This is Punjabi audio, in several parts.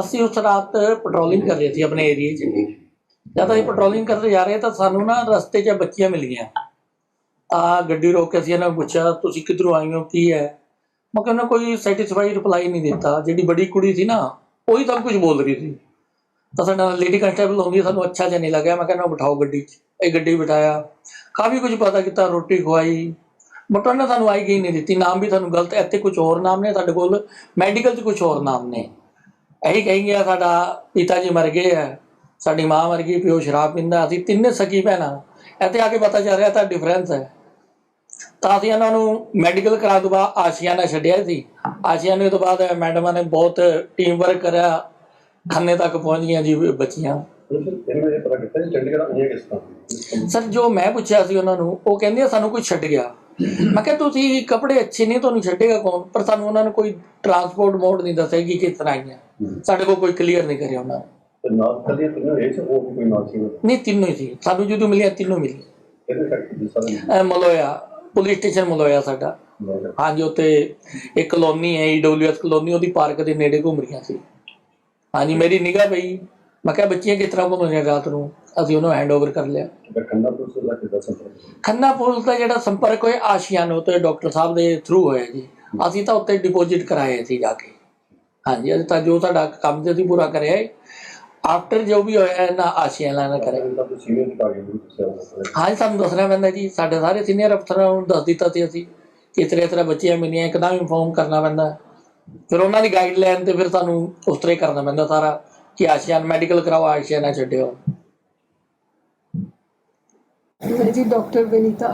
ਅਸੀਂ ਉਸ ਰਾਤ ਪੈਟਰੋਲਿੰਗ ਕਰ ਰਹੇ ਸੀ ਆਪਣੇ ਏਰੀਏ 'ਚ। ਜਦ ਅਸੀਂ ਪੈਟਰੋਲਿੰਗ ਕਰਦੇ ਜਾ ਰਹੇ ਤਾਂ ਸਾਨੂੰ ਨਾ ਰਸਤੇ 'ਚ ਬੱਚੀਆਂ ਮਿਲ ਗਈਆਂ ਆ ਗੱਡੀ ਰੋਕ ਕੇ ਅਸੀਂ ਇਹਨਾਂ ਨੂੰ ਪੁੱਛਿਆ ਤੁਸੀਂ ਕਿੱਧਰੋਂ ਆਏ ਹੋ? ਕੀ ਹੈ? ਮੈਂ ਕਹਿੰਦਾ ਕੋਈ ਸੈਟੀਸਫਾਈ ਰਿਪਲਾਈ ਨਹੀਂ ਦਿੱਤਾ। ਜਿਹੜੀ ਬੜੀ ਕੁੜੀ ਸੀ ਨਾ ਉਹੀ ਸਭ ਕੁਝ ਬੋਲ ਰਹੀ ਸੀ। ਤਾਂ ਸਾਡਾ ਲੇਡੀ ਕਨਸਟੇਬਲ ਹੁੰਦੀ ਸਾਨੂੰ ਅੱਛਾ ਜਿਹਾ ਨਹੀਂ ਲੱਗਿਆ। ਮੈਂ ਕਹਿੰਦਾ ਬਿਠਾਓ ਗੱਡੀ 'ਚ। ਇਹ ਗੱਡੀ ਬਿਠਾਇਆ। ਕਾਫੀ ਕੁਝ ਪਤਾ ਕੀਤਾ ਰੋਟੀ ਖਵਾਈ। ਬਟ ਉਹਨੇ ਸਾਨੂੰ ਆਈ ਗਈ ਨਹੀਂ ਦਿੱਤੀ। ਨਾਮ ਵੀ ਤੁਹਾਨੂੰ ਗਲਤ ਇੱਥੇ ਕੁਝ ਹੋਰ ਨਾਮ ਨੇ ਸਾਡੇ ਕੋਲ ਮੈਡੀਕਲ 'ਚ ਕੁਝ ਹੋਰ ਨਾਮ ਨੇ। ਇਹੀ ਕਹੀ ਆ ਸਾਡਾ ਪਿਤਾ ਜੀ ਮਰ ਗਏ ਆ ਸਾਡੀ ਮਾਂ ਮਰ ਗਈ ਪਿਓ ਸ਼ਰਾਬ ਪੀਂਦਾ ਅਸੀਂ ਤਿੰਨੇ ਸਕੀ ਭੈਣਾਂ। ਇੱਥੇ ਆ ਕੇ ਪਤਾ ਚੱਲ ਰਿਹਾ ਤਾਂ ਡਿਫਰੈਂਸ ਹੈ। ਤਾਂ ਅਸੀਂ ਇਹਨਾਂ ਨੂੰ ਮੈਡੀਕਲ ਕਰਾ ਤੋਂ ਬਾਅਦ ਆਸ਼ੀਆਨਾ ਛੱਡਿਆ ਸੀ। ਆਸ਼ੀਆਨੇ ਤੋਂ ਬਾਅਦ ਮੈਡਮਾਂ ਨੇ ਬਹੁਤ ਟੀਮ ਵਰਕ ਕਰਿਆ ਖੰਨੇ ਤੱਕ ਪਹੁੰਚ ਗਈਆਂ ਜੀ ਬੱਚੀਆਂ ਸਰ ਜੋ ਮੈਂ ਪੁੱਛਿਆ ਸੀ ਉਹਨਾਂ ਨੂੰ ਉਹ ਕਹਿੰਦੇ ਸਾਨੂੰ ਕੋਈ ਛੱਡ ਗਿਆ। ਮੈਂ ਕਿਹਾ ਤੁਸੀਂ ਕੱਪੜੇ ਅੱਛੇ ਨਹੀਂ ਤੁਹਾਨੂੰ ਛੱਡੇਗਾ ਕੌਣ? ਪਰ ਸਾਨੂੰ ਉਹਨਾਂ ਨੇ ਕੋਈ ਟਰਾਂਸਪੋਰਟ ਮੋਡ ਨਹੀਂ ਦੱਸਿਆ ਕਿ ਕਿਸ ਤਰ੍ਹਾਂ ਆਈਆਂ। ਸਾਡੇ ਕੋਲ ਕੋਈ ਕਲੀਅਰ ਨਹੀਂ ਕਰਿਆ ਉਹਨਾਂ ਨੇ। ਨਾਲ ਤਿੰਨੋਂ ਇਹ ਚ ਹੋਰ ਵੀ ਕੋਈ ਨਾਲ ਸੀ ਨਹੀਂ ਤਿੰਨੋਂ ਹੀ ਸੀ। ਸਾਨੂੰ ਜਦੋਂ ਮਿਲਿਆ ਤਿੰਨੋਂ ਮਿਲੀ। ਇਹਦੇ ਕਰਕੇ ਜੀ ਸਾਰੇ ਇਹ ਮਲੋਇਆ ਪੁਲਿਸ ਸਟੇਸ਼ਨ ਮਲੋਇਆ ਸਾਡਾ। ਹਾਂਜੀ ਉੱਥੇ ਇੱਕ ਕਲੋਨੀ ਹੈ ਈਡਬਲਯੂਐਸ ਕਲੋਨੀ ਉਹਦੀ ਪਾਰਕ ਦੇ ਨੇੜੇ ਘੁੰਮ ਰਹੀਆਂ ਸੀ। ਹਾਂਜੀ ਮੇਰੀ ਨਿਗਾਹ ਪਈ। ਮੈਂ ਕਿਹਾ ਬੱਚੀਆਂ ਕਿਸ ਤਰ੍ਹਾਂ ਘੁੰਮ ਰਹੀਆਂ ਰਾਤ ਨੂੰ? ਅਸੀਂ ਉਹਨੂੰ ਹੈਂਡਓਵਰ ਕਰ ਲਿਆ। ਖੰਨਾ ਪੁਲਿਸ ਦਾ ਕਿੱਦਾਂ ਸੰਪਰਕ ਖੰਨਾ ਪੁਲਿਸ ਦਾ ਜਿਹੜਾ ਸੰਪਰਕ ਹੋਇਆ ਆਸ਼ੀਆਨ ਤੇ ਡਾਕਟਰ ਸਾਹਿਬ ਦੇ ਥਰੂ ਹੋਇਆ ਜੀ। ਅਸੀਂ ਤਾਂ ਉੱਤੇ ਡਿਪੋਜ਼ਿਟ ਕਰਾਏ ਸੀ ਜਾ ਕੇ। ਹਾਂਜੀ ਅਸੀਂ ਤਾਂ ਜੋ ਸਾਡਾ ਕੰਮ ਤੇ ਅਸੀਂ ਪੂਰਾ ਕਰਿਆ ਹੈ ਆਫਟਰ ਜੋ ਵੀ ਹੋਇਆ ਨਾ ਆਸ਼ੀਆਨ ਨੇ ਕਰਿਆ। ਇਹਦਾ ਤੁਸੀਂ ਸੀਨੀਅਰ ਅਧਿਕਾਰੀ ਨੂੰ ਦੱਸਿਆ ਹੋਣਾ ਹਾਂਜੀ ਸਾਨੂੰ ਦੱਸਣਾ ਪੈਂਦਾ ਜੀ। ਸਾਡੇ ਸਾਰੇ ਸੀਨੀਅਰ ਅਫਸਰਾਂ ਨੂੰ ਦੱਸ ਦਿੱਤਾ ਸੀ ਅਸੀਂ ਕਿ ਇਸ ਤਰ੍ਹਾਂ ਬੱਚੀਆਂ ਮਿਲੀਆਂ ਇੱਕਦਮ ਇਨਫੋਰਮ ਕਰਨਾ ਪੈਂਦਾ। ਫਿਰ ਉਹਨਾਂ ਦੀ ਗਾਈਡਲਾਈਨ ਤੇ ਫਿਰ ਸਾਨੂੰ ਉਸ ਤਰ੍ਹਾਂ ਕਰਨਾ ਪੈਂਦਾ ਸਾਰਾ। ਕਿ ਆਸ਼ੀਆਨ ਮੈਡੀਕਲ ਕਰਾਓ ਆਸ਼ੀਆਨ ਨਾ ਛੱਡਿਓ। ਮੈਂ ਜੀ doctor Vinita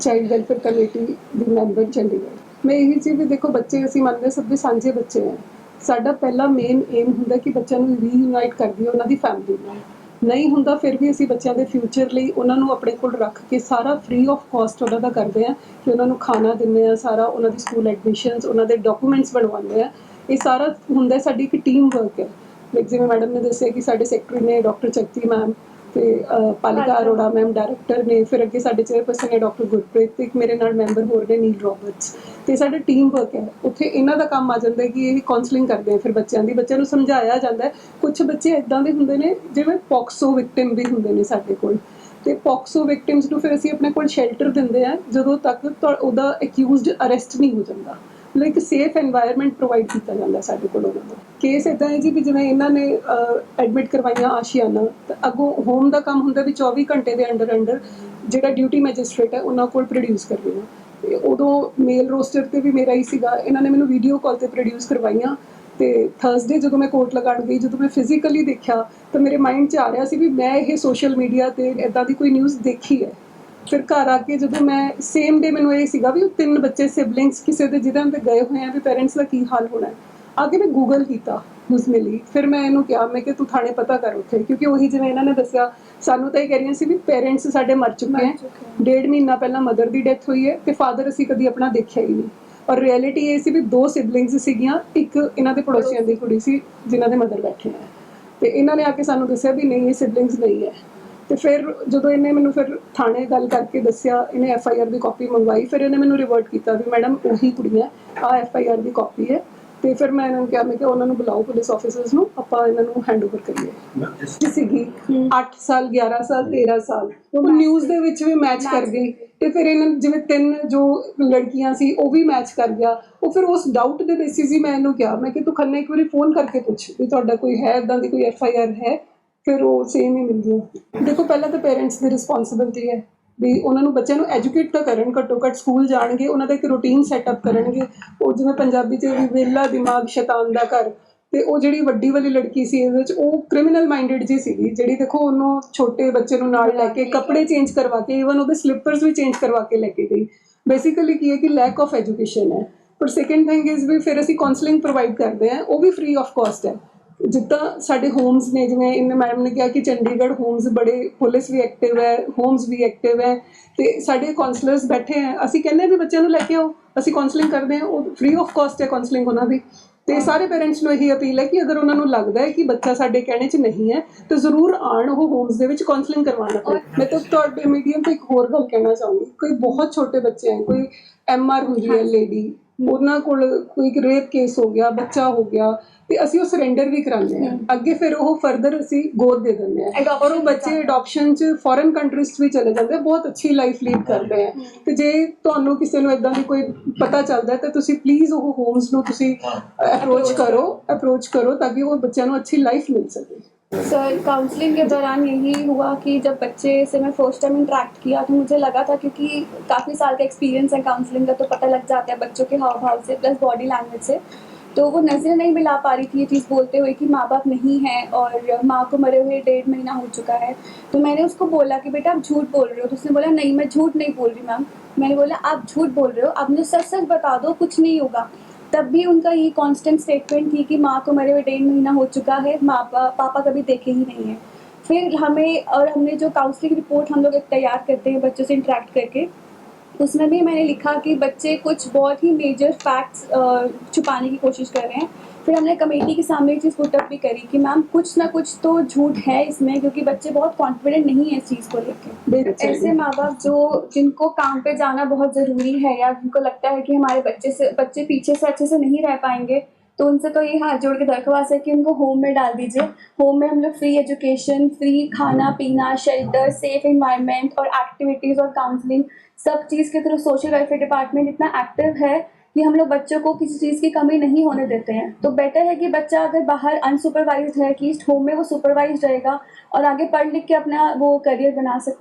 child welfare committee ਦੀ ਮੈਂਬਰ ਚੰਡੀਗੜ੍ਹ। ਮੈਂ ਇਹੀ ਸੀ ਵੀ ਦੇਖੋ, ਬੱਚੇ ਅਸੀਂ ਮੰਨਦੇ ਸਭ ਦੇ ਸਾਂਝੇ ਬੱਚੇ ਹੈ। ਸਾਡਾ ਪਹਿਲਾ ਮੇਨ ਏਮ ਹੁੰਦਾ ਕਿ ਬੱਚਿਆਂ ਨੂੰ ਰੀਯੂਨਾਈਟ ਕਰ ਦਈਏ ਉਹਨਾਂ ਦੀ ਫੈਮਿਲੀ ਨਾਲ। ਨਹੀਂ ਹੁੰਦਾ ਫਿਰ ਵੀ ਅਸੀਂ ਬੱਚਿਆਂ ਦੇ ਫਿਊਚਰ ਲਈ ਉਹਨਾਂ ਨੂੰ ਆਪਣੇ ਕੋਲ ਰੱਖ ਕੇ ਸਾਰਾ ਫ੍ਰੀ ਆਫ ਕਾਸਟ ਉਹਨਾਂ ਦਾ ਕਰਦੇ ਆ ਕਿ ਉਹਨਾਂ ਨੂੰ ਖਾਣਾ ਦਿੰਦੇ ਆ ਸਾਰਾ ਉਹਨਾਂ ਦੀ ਸਕੂਲ ਐਡਮਿਸ਼ਨਸ ਉਹਨਾਂ ਦੇ ਡਾਕੂਮੈਂਟਸ ਬਣਵਾਉਂਦੇ ਆ ਇਹ ਸਾਰਾ ਹੁੰਦਾ ਸਾਡੀ ਇੱਕ ਟੀਮ ਵਰਕ ਹੈ। ਲਾਈਕ ਜਿਵੇਂ ਮੈਡਮ ਨੇ ਦੱਸਿਆ ਕਿ ਸਾਡੇ ਸੈਕਟਰੀ ਨੇ ਡਾਕਟਰ ਚੱਤੀ ਮੈਮ ਤੇ ਪਾਲਿਕਾ ਅਰੋੜਾ ਮੈਮ ਡਾਇਰੈਕਟਰ ਨੇ ਫਿਰ ਅੱਗੇ ਸਾਡੇ ਚੇਅਰਪਰਸਨ ਹੈ ਡਾਕਟਰ ਗੁਰਪ੍ਰੀਤ ਤੇ ਮੇਰੇ ਨਾਲ ਮੈਂਬਰ ਹੋਰ ਨੇ ਨੀਲ ਰੋਬਰਟਸ ਤੇ ਸਾਡਾ ਟੀਮ ਵਰਕ ਹੈ। ਉੱਥੇ ਇਹਨਾਂ ਦਾ ਕੰਮ ਆ ਜਾਂਦਾ ਹੈ ਕਿ ਇਹ ਕਾਉਂਸਲਿੰਗ ਕਰਦੇ ਆ ਫਿਰ ਬੱਚਿਆਂ ਦੀ। ਬੱਚਿਆਂ ਨੂੰ ਸਮਝਾਇਆ ਜਾਂਦਾ ਹੈ। ਕੁਝ ਬੱਚੇ ਇਦਾਂ ਦੇ ਹੁੰਦੇ ਨੇ ਜਿਵੇਂ ਪੌਕਸੋ ਵਿਕਟਿਮ ਵੀ ਹੁੰਦੇ ਨੇ ਸਾਡੇ ਕੋਲ। ਤੇ ਪੌਕਸੋ ਵਿਕਟਿਮਸ ਨੂੰ ਫਿਰ ਅਸੀਂ ਆਪਣੇ ਕੋਲ ਸ਼ੈਲਟਰ ਦਿੰਦੇ ਆ ਜਦੋਂ ਤੱਕ ਉਹਦਾ ਅਕਿਊਜ਼ਡ ਅਰੈਸਟ ਨਹੀਂ ਹੋ ਜਾਂਦਾ। ਮਤਲਬ ਇੱਕ ਸੇਫ এনवायरमेंट ਪ੍ਰੋਵਾਈਡ ਕੀਤਾ ਜਾਂਦਾ ਸਾਡੇ ਕੋਲ ਉਹਨਾਂ ਨੂੰ ਕੇਸ ਇਦਾਂ ਹੈ ਜੀ ਕਿ ਜਿਵੇਂ ਇਹਨਾਂ ਨੇ ਐਡਮਿਟ ਕਰਵਾਈਆਂ ਆਸ਼ੀਆਨਾ, ਤਾਂ ਅੱਗੋਂ ਹੋਮ ਦਾ ਕੰਮ ਹੁੰਦਾ ਵੀ 24 ਘੰਟੇ ਦੇ ਅੰਡਰ ਅੰਡਰ ਜਿਹੜਾ ਡਿਊਟੀ ਮੈਜਿਸਟ੍ਰੇਟ ਹੈ ਉਹਨਾਂ ਕੋਲ ਪ੍ਰੋਡਿਊਸ ਕਰਵਾਉਣਾ ਤੇ ਉਦੋਂ ਮੇਲ ਰੋਸਟਰ ਤੇ ਵੀ ਮੇਰਾ ਹੀ ਸੀਗਾ, ਇਹਨਾਂ ਨੇ ਮੈਨੂੰ ਵੀਡੀਓ ਕਾਲ ਤੇ ਪ੍ਰੋਡਿਊਸ ਕਰਵਾਈਆਂ। ਤੇ ਥਰਸਡੇ ਜਦੋਂ ਮੈਂ ਕੋਰਟ ਲਗਾਣ ਗਈ, ਜਦੋਂ ਮੈਂ ਫਿਜ਼ੀਕਲੀ ਦੇਖਿਆ, ਤਾਂ ਮੇਰੇ ਮਾਈਂਡ 'ਚ ਆ ਰਿਹਾ ਸੀ ਵੀ ਮੈਂ ਇਹ ਸੋਸ਼ਲ ਮੀਡੀਆ ਤੇ ਇਦਾਂ ਦੀ ਕੋਈ ਨਿਊਜ਼ ਦੇਖੀ ਹੈ। ਫਿਰ ਘਰ ਆ ਕੇ ਜਦੋਂ ਮੈਂ ਸੇਮ ਡੇ ਮੈਨੂੰ ਇਹ ਸੀਗਾ ਵੀ ਉਹ ਤਿੰਨ ਬੱਚੇ ਸਿਬਲਿੰਗਸ ਕਿਸੇ ਦੇ ਜਿਹਨਾਂ ਦੇ ਗਏ ਹੋਏ ਆ ਵੀ ਪੇਰੈਂਟਸ ਦਾ ਕੀ ਹਾਲ ਹੋਣਾ ਹੈ। ਅੱਗੇ ਮੈਂ ਗੂਗਲ ਕੀਤਾ ਉਸ ਮਿਲੀ ਫਿਰ ਮੈਂ ਇਹਨੂੰ ਕਿਹਾ ਮੈਂ ਕਿ ਤੂੰ ਥਾਣੇ ਪਤਾ ਕਰ ਉੱਥੇ ਕਿਉਂਕਿ ਉਹੀ ਜਿਵੇਂ ਇਹਨਾਂ ਨੇ ਦੱਸਿਆ ਸਾਨੂੰ ਤਾਂ ਇਹ ਕਹਿ ਰਹੀਆਂ ਸੀ ਵੀ ਪੇਰੈਂਟਸ ਸਾਡੇ ਮਰ ਚੁੱਕੇ ਹੈ। ਡੇਢ ਮਹੀਨਾ ਪਹਿਲਾਂ ਮਦਰ ਦੀ ਡੈਥ ਹੋਈ ਹੈ ਤੇ ਫਾਦਰ ਅਸੀਂ ਕਦੀ ਆਪਣਾ ਦੇਖਿਆ ਹੀ ਨਹੀਂ। ਔਰ ਰਿਐਲਿਟੀ ਇਹ ਸੀ ਵੀ ਦੋ ਸਿਬਲਿੰਗਸ ਸੀਗੀਆਂ ਇੱਕ ਇਹਨਾਂ ਦੇ ਪੜੋਸੀਆਂ ਦੀ ਕੁੜੀ ਸੀ ਜਿਨ੍ਹਾਂ ਦੇ ਮਦਰ ਬੈਠੇ ਹੈ। ਤੇ ਇਹਨਾਂ ਨੇ ਆ ਕੇ ਸਾਨੂੰ ਦੱਸਿਆ ਵੀ ਨਹੀਂ ਇਹ ਸਿਬਲਿੰਗਸ ਨਹੀਂ ਹੈ। ਤੇ ਫਿਰ ਜਦੋਂ ਇਹਨੇ ਮੈਨੂੰ ਫਿਰ ਥਾਣੇ ਗੱਲ ਕਰਕੇ ਦੱਸਿਆ ਇਹਨੇ ਐਫ ਆਈ ਆਰ ਦੀ ਕਾਪੀ ਮੰਗਵਾਈ ਫਿਰ ਇਹਨੇ ਮੈਨੂੰ ਰਿਵਰਟ ਕੀਤਾ ਵੀ ਮੈਡਮ ਉਹੀ ਕੁੜੀਆਂ ਆ ਐਫ ਆਈ ਆਰ ਦੀ ਕਾਪੀ ਹੈ। ਤੇ ਫਿਰ ਮੈਂ ਇਹਨਾਂ ਨੂੰ ਕਿਹਾ ਮੈਂ ਕਿ ਉਹਨਾਂ ਨੂੰ ਬੁਲਾਓ ਪੁਲਿਸ ਆਫੀਸਰਸ ਨੂੰ ਆਪਾਂ ਇਹਨਾਂ ਨੂੰ ਹੈਂਡਓਵਰ ਕਰੀਏ। ਸੀਗੀ 8 ਸਾਲ 11 ਸਾਲ 13 ਸਾਲ। ਉਹ ਨਿਊਜ਼ ਦੇ ਵਿੱਚ ਵੀ ਮੈਚ ਕਰ ਗਈ। ਤੇ ਫਿਰ ਇਹਨਾਂ ਜਿਵੇਂ ਤਿੰਨ ਜੋ ਲੜਕੀਆਂ ਸੀ ਉਹ ਵੀ ਮੈਚ ਕਰ ਗਿਆ। ਉਹ ਫਿਰ ਉਸ ਡਾਊਟ ਦੇ ਬੇਸਿਸ ਹੀ ਮੈਂ ਇਹਨੂੰ ਕਿਹਾ। ਮੈਂ ਕਿ ਤੂੰ ਖੰਨੇ ਇੱਕ ਵਾਰੀ ਫੋਨ ਕਰਕੇ ਪੁੱਛ ਵੀ ਤੁਹਾਡਾ ਕੋਈ ਹੈ ਇਦਾਂ ਦੀ ਕੋਈ ਐਫ ਆਈ ਆਰ ਹੈ? ਫਿਰ ਉਹ ਸੇਮ ਹੀ ਮਿਲਦੀਆਂ ਦੇਖੋ, ਪਹਿਲਾਂ ਤਾਂ ਪੇਰੈਂਟਸ ਦੀ ਰਿਸਪੌਂਸਿਬਿਲਟੀ ਹੈ ਵੀ ਉਹਨਾਂ ਨੂੰ ਬੱਚਿਆਂ ਨੂੰ ਐਜੂਕੇਟ ਤਾਂ ਕਰਨ, ਘੱਟੋ ਘੱਟ ਸਕੂਲ ਜਾਣਗੇ, ਉਹਨਾਂ ਦਾ ਇੱਕ ਰੂਟੀਨ ਸੈਟਅਪ ਕਰਨਗੇ। ਉਹ ਜਿਵੇਂ ਪੰਜਾਬੀ 'ਚ ਵੀ ਵਿਹਲਾ ਦਿਮਾਗ ਸ਼ੈਤਾਨ ਦਾ ਘਰ, ਤੇ ਉਹ ਜਿਹੜੀ ਵੱਡੀ ਵਾਲੀ ਲੜਕੀ ਸੀ ਇਹਦੇ ਵਿੱਚ, ਉਹ ਕ੍ਰਿਮੀਨਲ ਮਾਈਂਡਡ ਜੀ ਸੀਗੀ, ਜਿਹੜੀ ਦੇਖੋ ਉਹਨੂੰ ਛੋਟੇ ਬੱਚੇ ਨੂੰ ਨਾਲ ਲੈ ਕੇ ਕੱਪੜੇ ਚੇਂਜ ਕਰਵਾ ਕੇ ਇਵਨ ਉਹਦੇ ਸਲੀਪਰਸ ਵੀ ਚੇਂਜ ਕਰਵਾ ਕੇ ਲੈ ਕੇ ਗਈ। ਬੇਸਿਕਲੀ ਕੀ ਹੈ ਕਿ ਲੈਕ ਆਫ ਐਜੂਕੇਸ਼ਨ ਹੈ। ਪਰ ਸੈਕੰਡ ਥਿੰਗ ਇਜ਼ ਵੀ ਫਿਰ ਅਸੀਂ ਕਾਉਂਸਲਿੰਗ ਪ੍ਰੋਵਾਈਡ ਕਰਦੇ ਹਾਂ, ਉਹ ਵੀ ਫ੍ਰੀ ਆਫ ਕਾਸਟ ਹੈ। ਜਿੱਦਾਂ ਸਾਡੇ ਹੋਮਸ ਨੇ ਜਿਵੇਂ ਇਹਨੇ ਮੈਡਮ ਨੇ ਕਿਹਾ ਕਿ ਚੰਡੀਗੜ੍ਹ ਹੋਮਸ ਬੜੇ ਪੁਲਿਸ ਵੀ ਐਕਟਿਵ ਹੈ ਹੋਮਸ ਵੀ ਐਕਟਿਵ ਹੈ ਤੇ ਸਾਡੇ ਕਾਉਂਸਲਰਸ ਬੈਠੇ ਹੈ। ਅਸੀਂ ਕਹਿੰਦੇ ਵੀ ਬੱਚਿਆਂ ਨੂੰ ਲੈ ਕੇ ਆਓ ਅਸੀਂ ਕਾਉਂਸਲਿੰਗ ਕਰਦੇ ਹਾਂ ਉਹ ਫ੍ਰੀ ਆਫ ਕਾਸਟ ਹੈ ਕਾਉਂਸਲਿੰਗ ਉਹਨਾਂ ਦੀ। ਤੇ ਸਾਰੇ ਪੇਰੈਂਟਸ ਨੂੰ ਇਹੀ ਅਪੀਲ ਹੈ ਕਿ ਅਗਰ ਉਹਨਾਂ ਨੂੰ ਲੱਗਦਾ ਹੈ ਕਿ ਬੱਚਾ ਸਾਡੇ ਕਹਿਣੇ 'ਚ ਨਹੀਂ ਹੈ ਤਾਂ ਜ਼ਰੂਰ ਆਣ ਉਹ ਹੋਮਸ ਦੇ ਵਿੱਚ ਕਾਉਂਸਲਿੰਗ ਕਰਵਾਉਣਾ ਪਏ ਮੈਂ ਤਾਂ ਤੁਹਾਡੇ ਮੀਡੀਅਮ ਤੇ ਇੱਕ ਹੋਰ ਗੱਲ ਕਹਿਣਾ ਚਾਹੂੰਗੀ। ਕੋਈ ਬਹੁਤ ਛੋਟੇ ਬੱਚੇ ਹੈ ਕੋਈ ਐਮਆਰ ਹੁੰਦੀ ਹੈ ਲੇਡੀ ਉਹਨਾਂ ਕੋਲ ਕੋਈ ਰੇਪ ਕੇਸ ਹੋ ਗਿਆ ਬੱਚਾ ਹੋ ਗਿਆ ਤੇ ਅਸੀਂ ਉਹ ਸਰੈਂਡਰ ਵੀ ਕਰਾਉਂਦੇ ਆ ਅੱਗੇ ਫਿਰ ਉਹ ਫਰਦਰ ਅਸੀਂ ਗੋਦ ਦੇ ਦਿੰਦੇ ਆ Adoption ਔਰ ਉਹ ਬੱਚੇ ਅਡਾਪਸ਼ਨ ਚ ਫੋਰਨ ਕੰਟਰੀਜ਼ ਵੀ ਚਲੇ ਜਾਂਦੇ ਆ, ਬਹੁਤ ਅੱਛੀ ਲਾਈਫ ਲੀਡ ਕਰਦੇ ਆ ਤੇ ਜੇ ਤੁਹਾਨੂੰ ਕਿਸੇ ਨੂੰ ਇਦਾਂ ਦੀ ਕੋਈ ਪਤਾ ਚੱਲਦਾ ਹੈ ਤਾਂ ਤੁਸੀਂ ਪਲੀਜ਼ ਉਹ ਹੋਮਸ ਨੂੰ ਤੁਸੀਂ ਅਪਰੋਚ ਕਰੋ ਅਪਰੋਚ ਕਰੋ ਤਾਂ ਕਿ ਉਹ ਬੱਚਿਆਂ ਨੂੰ ਅੱਛੀ ਲਾਈਫ ਮਿਲ ਸਕੇ सर काउंसलिंग के दौरान यही हुआ कि जब बच्चे से मैं फर्स्ट टाइम इंटरेक्ट किया तो मुझे लगा था क्योंकि काफ़ी साल का एक्सपीरियंस है काउंसलिंग का तो पता लग जाता है बच्चों के हाव भाव से प्लस बॉडी लैंग्वेज से तो वो नज़र नहीं मिला पा रही थी, ये चीज़ बोलते हुए कि माँ बाप नहीं हैं और माँ को मरे हुए डेढ़ महीना हो चुका है। तो मैंने उसको बोला कि बेटा आप झूठ बोल रहे हो। तो उसने बोला, नहीं, मैं झूठ नहीं बोल रही मैम। मैंने बोला, आप झूठ बोल रहे हो आप मुझे सच सच बता दो, कुछ नहीं होगा। तब भी उनका ये कांस्टेंट स्टेटमेंट थी कि माँ को मरे हुए डेढ़ महीना हो चुका है, माँ पापा कभी देखे ही नहीं है। फिर हमें और हमने जो काउंसलिंग रिपोर्ट हम लोग एक तैयार करते हैं बच्चों से इंटरेक्ट करके उसमें भी मैंने लिखा कि बच्चे कुछ बहुत ही मेजर फैक्ट्स छुपाने की कोशिश कर रहे हैं। फिर हमने कमेटी के सामने ये चीज़ पुटअप भी करी कि मैम कुछ ना कुछ तो झूठ है इसमें क्योंकि बच्चे बहुत कॉन्फिडेंट नहीं है इस चीज़ को लेकर ऐसे माँ बाप जो जिनको काम पे जाना बहुत ज़रूरी है या जिनको लगता है कि हमारे बच्चे से बच्चे पीछे से अच्छे से नहीं रह पाएँगे तो उनसे तो ये हाथ जोड़ के दरख्वास्त है कि उनको होम में डाल दीजिए। होम में हम लोग फ्री एजुकेशन फ्री खाना, पीना शेल्टर सेफ़ इन्वायरमेंट और एक्टिविटीज़ और काउंसलिंग सब चीज़ के थ्रू सोशल वेलफेयर डिपार्टमेंट इतना एक्टिव है कि हम लोग बच्चों को किसी चीज़ की कमी नहीं होने देते हैं। तो बेटर है कि बच्चा अगर बाहर अनसुपरवाइज है कि होम में वो सुपरवाइज रहेगा और आगे पढ़ लिख के अपना वो करियर बना सकता